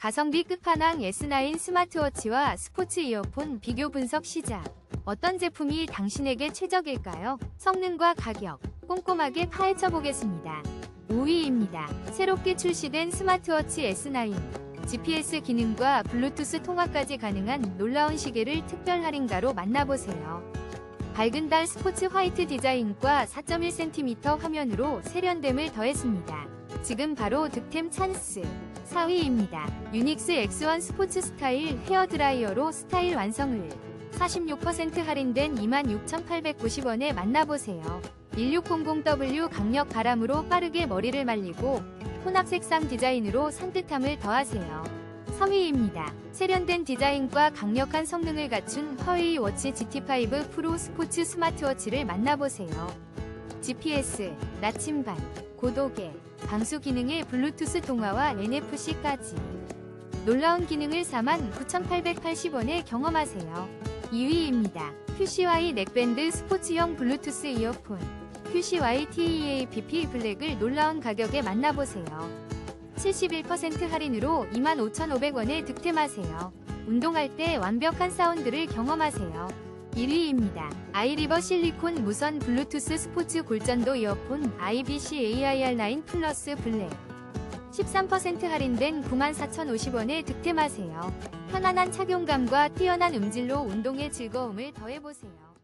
가성비 끝판왕 S9 스마트워치와 스포츠 이어폰 비교 분석 시작. 어떤 제품이 당신에게 최적일까요? 성능과 가격 꼼꼼하게 파헤쳐 보겠습니다. 5위입니다. 새롭게 출시된 스마트워치 S9. GPS 기능과 블루투스 통화까지 가능한 놀라운 시계를 특별 할인가로 만나보세요. 밝은 달 스포츠 화이트 디자인과 4.1cm 화면으로 세련됨을 더했습니다. 지금 바로 득템 찬스. 4위입니다. 유닉스 X1 스포츠 스타일 헤어 드라이어로 스타일 완성을 46% 할인된 26,890원에 만나보세요. 1600W 강력 바람으로 빠르게 머리를 말리고 혼합 색상 디자인으로 산뜻함을 더하세요. 3위입니다. 세련된 디자인과 강력한 성능을 갖춘 허웨이 워치 GT5 프로 스포츠 스마트워치를 만나보세요. GPS, 나침반, 고도계, 방수 기능의 블루투스 통화와 NFC까지 놀라운 기능을 49,880원에 경험하세요. 2위입니다. QCY 넥밴드 스포츠형 블루투스 이어폰 QCY TEAPP 블랙을 놀라운 가격에 만나보세요. 71% 할인으로 25,500원에 득템하세요. 운동할 때 완벽한 사운드를 경험하세요. 1위입니다. 아이리버 실리콘 무선 블루투스 스포츠 골전도 이어폰 IBC AIR9 플러스 블랙 13% 할인된 94,050원에 득템하세요. 편안한 착용감과 뛰어난 음질로 운동의 즐거움을 더해보세요.